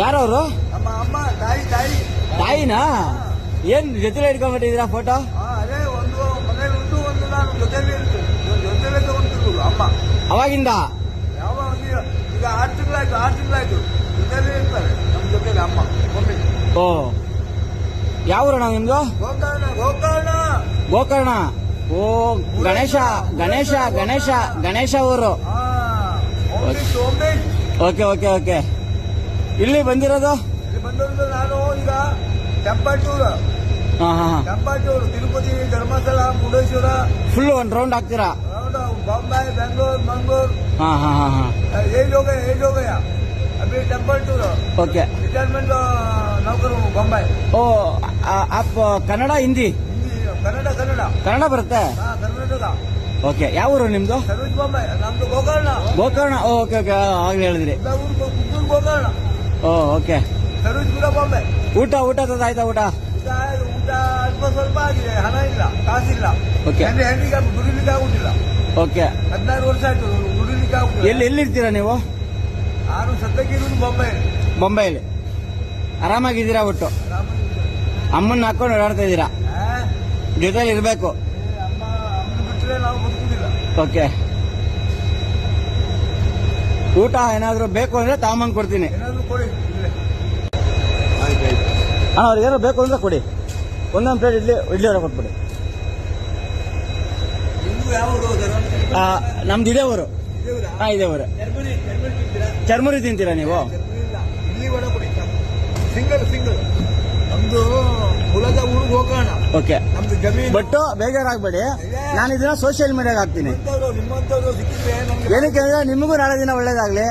ಯಾರವರು? ನಮ್ಮ ಅಮ್ಮ ತಾಯಿ ತಾಯಿ. ತಾಯಿನಾ? ಏನ್ ಜೊತೆಲೆ ಇಟ್ಕೊಂಡ್ಬಿಟ್ಟಿದ್ದೀರಾ ಫೋಟೋ ಅದೇ ಒಂದು ಮನೇಲಿ ಉಂಟು ಒಂದು ನಾನು ಜೊತೆಲಿ ಜೊತೆಲೆ ತಗೊಂತಿರ್ಬೋದು ಅಮ್ಮ. ಅವಾಗಿಂದ? ಯಾವ ಈಗ ಆರು ತಿಂಗಳಾಯ್ತು ಆರು ತಿಂಗಳಾಯ್ತು. ಜೊತೆಲಿ ಇರ್ತಾರೆ ನಮ್ಮ ಜೊತೆಲಿ ಅಮ್ಮ ಮಮ್ಮಿ ಓ. ಯಾವೂರಣ ನಿಮ್ದು? ಗೋಕರ್ಣ ಗೋಕರ್ಣ. ಗೋಕರ್ಣ. ಓ ಗಣೇಶ ಗಣೇಶ ಗಣೇಶ ಗಣೇಶ ಊರು. Okay okay okay. ಇಲ್ಲಿ ಬಂದಿರೋದು? ಬಂದಿರೋದು ನಾನು ಈಗ ಟೆಂಪಟೂರು ಹಾ ಹಾ ಹಾ. Temple tour Tirupati Dharmasthala Murudeshwara. Full ಒಂದ್ ರೌಂಡ್ ಹಾಕ್ತೀರಾ? ಬಾಂಬೆ ಬೆಂಗಳೂರು ಮಂಗಳೂರು ಹಾ ಹಾ ಹಾ ಹಾ. ಏಜ್ ಹೋಗಯ ಏಜ್ ಹೋಗಯ अभी टेम्पल टूर ओके रिटायरमेंट नौकर बॉम्बे ओ ಕನ್ನಡ ಹಿಂದಿ? ಕನ್ನಡ ಕನ್ನಡ. ಕನ್ನಡ ಬರುತ್ತೆ? ಕರ್ನಾಟಕ. ಓಕೆ ಯಾವ ಊರು ನಿಮ್ದು? ಸರ್ವಿಸ್ ಬೊಂಬೆ ನಮ್ದು ಗೋಕರ್ಣ. ಗೋಕರ್ಣ. ಓಕೆ ಓಕೆ ಆಗ್ಲೇ ಹೇಳಿದ್ರಿ. ಗೋಕರ್ಣ. Oh okay. ಬಾಂಬೆ. ಊಟ ಊಟ ಆಯ್ತಾ ಊಟ? ಊಟ ಅಲ್ಪ ಸ್ವಲ್ಪ ಆಗಿದೆ ಹಣ ಇಲ್ಲ ಕಾಸಿಲ್ಲ. ಓಕೆ. ಹೆಂಡ್ರಿ ಹೆಂಡ್ರಿಗೆ ದುಡಿಲಿಕ್ಕೆ ಆಗುದಿಲ್ಲ. ಓಕೆ. ಹದಿನಾರು ವರ್ಷ ಆಯ್ತು ದುಡಿಲಿಕ್ಕೆ ಆಗುದಿಲ್ಲ. ಎಲ್ಲಿ ಎಲ್ಲಿರ್ತೀರಾ ನೀವು? ನಾನು ಸದ್ಯಕ್ಕೆ ಇರುವುದು ಬಾಂಬೆ ಬೊಂಬೈಲಿ ಆರಾಮಾಗಿದ್ದೀರಾ ಒಟ್ಟು? ಅಮ್ಮನ್ನ ಹಾಕೊಂಡು ಓಡಾಡ್ತಾ ಇದ್ದೀರಾ? ಜೊತೆಲಿ ಇರಬೇಕು. ಬಿಟ್ಟರೆ ನಾವು ಬದುಕುದಿಲ್ಲ. ಓಕೆ. ಊಟ ಏನಾದರೂ ಬೇಕು ಅಂದ್ರೆ ತಾಮಂಗ್ ಕೊಡ್ತೀನಿ. ಅಣ್ಣ ಅವ್ರಿಗೆ ಏನೋ ಬೇಕು ಅಂದ್ರೆ ಕೊಡಿ. ಒಂದೊಂದು ಪ್ಲೇಟ್ ಇಡ್ಲಿ ಇಡ್ಲಿ ವಡೆ ಕೊಟ್ಬಿಡಿ. ನಿಮ್ದು ಇದೇ ಊರು. ಹಾಂ ಇದೇ ಊರು. ಚರ್ಮುರಿ ತಿಂತೀರಾ? ನೀವು? Single single. ನಮ್ದು ಮೂಲದ ಊರಿಗೆ ಹೋಗೋಣ. ಓಕೆ. ನಮ್ದು ಜಮೀನು. ಬಟ್ ಬೇಜಾರಾಗಬೇಡಿ. ನಾನು ಇದನ್ನ ಸೋಷಿಯಲ್ ಮೀಡಿಯಾಗೆ ಹಾಕ್ತೀನಿ. ಏನಕ್ಕೆ ಅಂದ್ರೆ ನಿಮಗೂ ನಾಳೆ ದಿನ ಒಳ್ಳೇದಾಗ್ಲಿ.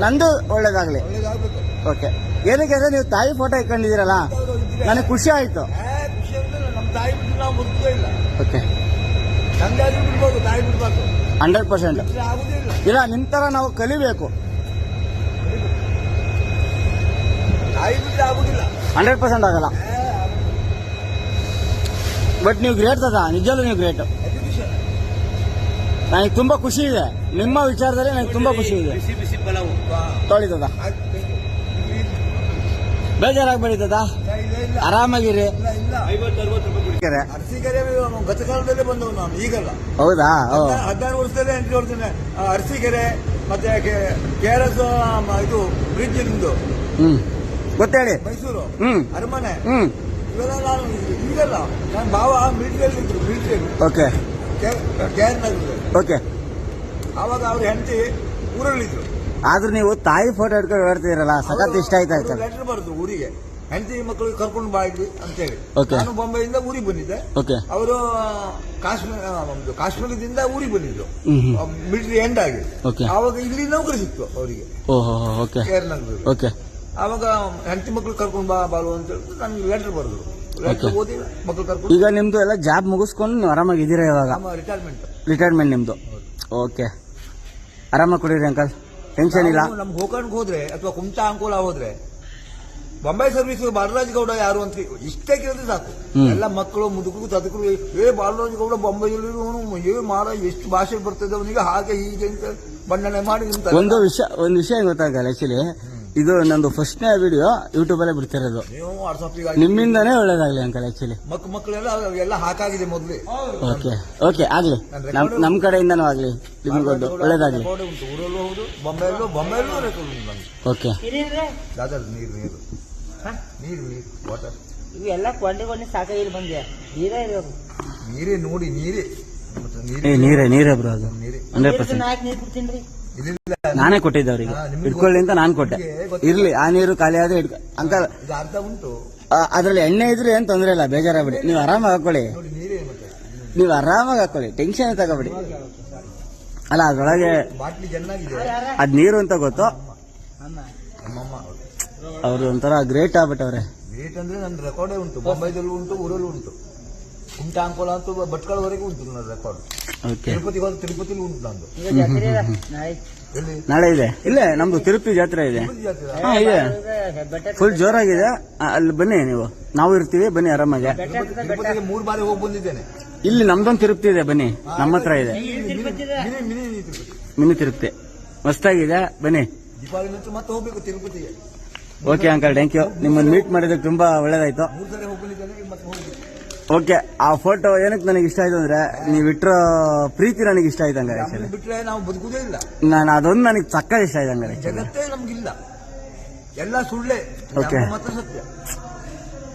ನಂದು ಒಳ್ಳೇದಾಗ್ಲಿ. ಓಕೆ. ಏನಕ್ಕೆ ಅಂದ್ರೆ ನೀವು ತಾಯಿ ಫೋಟೋ ಇಟ್ಕೊಂಡಿದ್ದೀರಲ್ಲ ನನಗೆ ಖುಷಿ ಆಯ್ತು. ಓಕೆ. Hundred percent. ಇಲ್ಲ. ನಿಮ್ ತರ ನಾವು ಕಲಿಬೇಕು. ಹಂಡ್ರೆಡ್ ಪರ್ಸೆಂಟ್ ಆಗಲ್ಲ. ಬಟ್ ನೀವು ಗ್ರೇಟ್ ಅದ ನಿಜಲ್ಲೂ ನೀವು ಗ್ರೇಟ್. ನನಗೆ ತುಂಬಾ ಖುಷಿ ಇದೆ. ನಿಮ್ಮ ವಿಚಾರದಲ್ಲಿ ನನಗೆ ತುಂಬಾ ಖುಷಿ ಇದೆ. ಬಿಸಿ ಬಿಸಿ ಪಲಾವು. you. ಇಲ್ಲಿ ಬೇಜಾರಾಗ್ಬೇಡಿ ಇಲ್ಲ. ಆರಾಮಾಗಿರಿ ಅರಸಿಕೆರೆ ಗತಕಾಲದಲ್ಲೇ ಬಂದವು ನಾನು ಈಗಲ್ಲ. ಹೌದಾ? ಹದಿನಾರು ವರ್ಷದಲ್ಲೇ ಎಂಟ್ರಿ ಹೊಡ್ತೇನೆ ಅರಸೀಕೆರೆ ಮತ್ತೆ ಕೆ ಆರ್ ಎಸ್ ಇದು ಬ್ರಿಡ್ಜ್ ನಿಮ್ದು. ಹ್ಮ್. ಗೊತ್ತೇಳಿ. ಮೈಸೂರು ಹ್ಮ್. ಅರಮನೆ. ಹ್ಮ್. ಇವೆಲ್ಲ ನಾನು ಈಗಲ್ಲ. ನನ್ನ ಭಾವ ಮಿಲಿಟರಿಯಲ್ಲಿ ಇದ್ರು ಮಿಲಿಟರಿ ಓಕೆ. ಓಕೆ. ಅವಾಗ ಅವ್ರ ಹೆಂಡತಿ ಊರಲ್ಲಿದ್ರು. ಆದ್ರೂ ನೀವು ತಾಯಿ ಫೋಟೋ ಹಿಡ್ಕೊಂಡು ಹೇಳ್ತೀರಲ್ಲ ಸಖತ್ ಇಷ್ಟ ಆಯ್ತು ಆಯ್ತು? ಲೆಟರ್ ಬರುದು ಊರಿಗೆ. ಹೆಂಡತಿ ಮಕ್ಕಳಿಗೆ ಕರ್ಕೊಂಡು ಬಾ ಇಲ್ಲಿ ಅಂತೇಳಿ. ಹೇಳಿ ನಾನು ಬೊಂಬೈಯಿಂದ ಊರಿಗೆ ಬಂದಿದ್ದೆ. ಓಕೆ. ಅವರು ಕಾಶ್ಮೀರ ಕಾಶ್ಮೀರದಿಂದ ಊರಿಗೆ ಹ್ಮ್ ಮಿಲಿಟರಿ ಎಂಡ್ ಆಗಿ. ಅವಾಗ ಇಲ್ಲಿ ನೌಕರಿ ಸಿಕ್ತು ಅವರಿಗೆ. ಓಹೋ ಓಕೆ. ಆವಾಗ ಹೆಂಡತಿ ಮಕ್ಕಳು ಕರ್ಕೊಂಡು ಬಾ ಬಾಳು ಅಂತ ಹೇಳಿ ನನ್ಗೆ ಲೆಟರ್ ಬರೆದ್ರು. ಓದಿ ಮಕ್ಕಳು ಕರ್ಕೊಂಡು ಈಗ ನಿಮ್ದು ಎಲ್ಲ ಜಾಬ್ ಮುಗಿಸ್ಕೊಂಡು ನೀವು ಆರಾಮಾಗಿದ್ದೀರಾ ಇವಾಗ? ನಮ್ಮ ರಿಟೈರ್ಮೆಂಟ್ ರಿಟೈರ್ಮೆಂಟ್ ನಿಮ್ದು. ಓಕೆ ಆರಾಮಾಗಿ ಕೊಡಿರಿ ಅಂಕಲ್ ಟೆನ್ಷನ್ ಇಲ್ಲ. ನಮ್ಗೆ ಹೋಗಂಡ್ ಹೋದ್ರೆ ಅಥವಾ ಕುಮಟಾ ಅಂಕೋಲ ಹೋದ್ರೆ ಬೊಂಬೈ ಸರ್ವಿಸ್ ಬಾಲರಾಜ್ ಗೌಡ ಯಾರು ಅಂತ ಇಷ್ಟೇ ಕೇಳಿದ್ರೆ ಸಾಕು. ಎಲ್ಲ ಮಕ್ಕಳು ಮುದುಕರು ತದಕರು ಏ ಬಾಲರಾಜ್ ಗೌಡ ಬೊಂಬೈಯಲ್ಲಿ ಏ ಮಾಡ ಎಷ್ಟು ಭಾಷೆ ಬರ್ತದೆ ಅವನಿಗೆ ಹಾಗೆ ಹೀಗೆ ಅಂತ ಬಣ್ಣನೆ ಮಾಡಿ. ಒಂದು ವಿಷಯ ಒಂದು ವಿಷಯ ಗೊತ್ತಾಗಲ್ಲ ಆಕ್ಚುಲಿ ಇದು ನಂದು ಫಸ್ಟ್ನೇ ವಿಡಿಯೋ ಯೂಟ್ಯೂಬ್ ಅಲ್ಲೇ ಬಿಡ್ತಿರೋದು. ನೀವು ವಾಟ್ಸಪ್ಪಿಗೆ ನಿಮ್ಮಿಂದಾನೇ ಒಳ್ಳೇದಾಗ್ಲಿ ಅಂಕಲ್ ಆಕ್ಚುಲಿ ಮಕ್ ಮಕ್ಕಳೆಲ್ಲ ಎಲ್ಲ ಹಾಕಾಗಿದೆ ಮೊದಲೇ. ಓಕೆ ಓಕೆ ಆಗಲಿ. ನಮ್ ನಮ್ ಕಡೆಯಿಂದನೂ ಆಗ್ಲಿ ನಿಮ್ಗೊಂದು ಒಳ್ಳೇದಾಗ್ಲಿ. ಉಂಟು ಊರಲ್ಲೂ ಹೌದು ಬೊಂಬೆಯಲ್ಲೂ ಬೊಂಬೆಯಲ್ಲೂ ರೆಕಾರ್ಡ್ ಉಂಟು ನಮ್ಗೆ ಓಕೆ ದಾದಾ ನೀರು ನೀರು. ನೀರು ನೀರು ವಾಟರ್ ಇವೆಲ್ಲ ಕೊಂಡೆ ಕೊಂಡೆ ಇಲ್ಲ ಬಂದೆ ನೀರೇ ಇರೋದು. ನೀರೇ ನೋಡಿ ನೀರೇ. ನೀರೇ ನೀರೇ ನೀರೇ ಬ್ರೋ ಅದು. ನೀರೇ. ಹಂಡ್ರೆಡ್ ಪರ್ಸೆಂಟ್ ನಾಲ್ಕು ನೀರು ಕುಡ್ತೀನಿ ಇಲ್ಲ ನಾನೇ ಕೊಟ್ಟಿದ್ದೆ ಅವ್ರಿಗೆ. ಹಿಡ್ಕೊಳ್ಳಿ ಅಂತ ನಾನು ಕೊಟ್ಟೆ. ಇರ್ಲಿ ಆ ನೀರು ಖಾಲಿ ಆದ್ರೆ ಅಂಕಲ್ ಅರ್ಧ ಉಂಟು. ಅದ್ರಲ್ಲಿ ಎಣ್ಣೆ ಇದ್ರೆ ಏನ್ ತೊಂದ್ರೆ ಇಲ್ಲ ಬೇಜಾರಾಗ್ಬಿಡಿ. ನೀವು ಆರಾಮಾಗಿ ಹಾಕೊಳ್ಳಿ ನೀವು ಆರಾಮಾಗಿ ಹಾಕೊಳ್ಳಿ ಟೆನ್ಷನ್ ತಗೋಬಿಡಿ. ಅಲ್ಲ ಅದ್ರೊಳಗೆ ಅದ್ ನೀರು ಅಂತ ಗೊತ್ತು? ಅವ್ರು ಒಂಥರ ಗ್ರೇಟ್ ಆಗ್ಬಿಟ್ಟವ್ರೆ. ಗ್ರೇಟ್ ಅಂದ್ರೆ ನನ್ನ ರೆಕಾರ್ಡೇ ಉಂಟು ಮುಂಬೈದಲ್ಲೂ ಉಂಟು ಊರಲ್ಲೂ ಉಂಟು. ಕುಮಟಾ ಅಂಕೋಲ ಅಂತೂ ಭಟ್ಕಳವರೆಗೂ ಉಂಟು ನನ್ನ ರೆಕಾರ್ಡ್ ಓಕೆ ತಿರುಪತಿ ಹೋದ್ರೆ ತಿರುಪತಿಲೂ ಉಂಟು ನಂದು. ಎಲ್ಲಿ? ನಾಳೆ ಇದೆ. ಇಲ್ಲ ನಮ್ದು ತಿರುಪತಿ ಜಾತ್ರೆ ಇದೆ. ತಿರುಪತಿ ಜಾತ್ರೆ ಹಾ ಇದೆ. ಫುಲ್ ಜೋರಾಗಿದೆ. ಆ, ಅಲ್ಲಿ ಬನ್ನಿ ನೀವು. ನಾವು ಇರ್ತೀವಿ ಬನ್ನಿ ಆರಾಮಾಗಿ. ತಿರುಪತಿ- ತಿರುಪತಿಗೆ ಮೂರು ಬಾರಿ ಹೋಗಿ ಬಂದಿದ್ದೇನೆ. ಇಲ್ಲಿ ನಮ್ದೊಂದು ತಿರುಪತಿ ಇದೆ ಬನ್ನಿ. ನಮ್ಮ ಹತ್ರ ಇದೆ. ತಿರುಪತಿ ಇದೆ. Mini mini Tirupati. Mini Tirupati. ಮಸ್ತಾಗಿದೆ ಬನ್ನಿ. ದೀಪಾವಳಿ ನಂತರ ಮತ್ತೆ ಹೋಗ್ಬೇಕು ತಿರುಪತಿಗೆ. ಓಕೆ ಅಂಕಲ್ ಥ್ಯಾಂಕ್ ಯು ನಿಮ್ಮನ್ನು ಮೀಟ್ ಮಾಡಿದ್ರೆ ತುಂಬಾ ಒಳ್ಳೇದಾಯ್ತು. ಮೂರು ಸಲ ಹೋಗ್ಲಿದ್ದಾನೆ ಮತ್ತೆ ಹೋಗಿ ಓಕೆ ಆ ಫೋಟೋ ಏನಕ್ಕೆ ನನಗೆ ಇಷ್ಟ ಆಯ್ತು ಅಂದ್ರೆ ನೀವು ಇಟ್ಟರೋ ಪ್ರೀತಿ ನನಗೆ ಇಷ್ಟ ಆಯ್ತು ಹಂಗಾರೆ ನಮ್ಮನ್ನ ಬಿಟ್ರೆ ನಾವು ಬದುಕುದೇ ಇಲ್ಲ. ನಾನು ಅದೊಂದು ನನಗೆ ಸಕ್ಕ ಇಷ್ಟ ಆಯ್ತು ಹಂಗಾರೆ ಜಗತ್ತೇ ನಮ್ಗಿಲ್ಲ. ಎಲ್ಲ ಸುಳ್ಳೆ. Okay. ನಮ್ಮ ಮಾತ್ರ ಸತ್ಯ.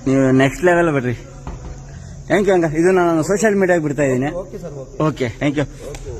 ನೀವು ನೆಕ್ಸ್ಟ್ ಲೆವೆಲ್ ಬಿಡ್ರಿ. ಥ್ಯಾಂಕ್ ಯು ಹಂಗ ಇದು ನಾನು ಸೋಷಿಯಲ್ ಮೀಡಿಯಾಗೆ ಬಿಡ್ತಾ ಇದ್ದೀನಿ. Okay sir okay okay thank you okay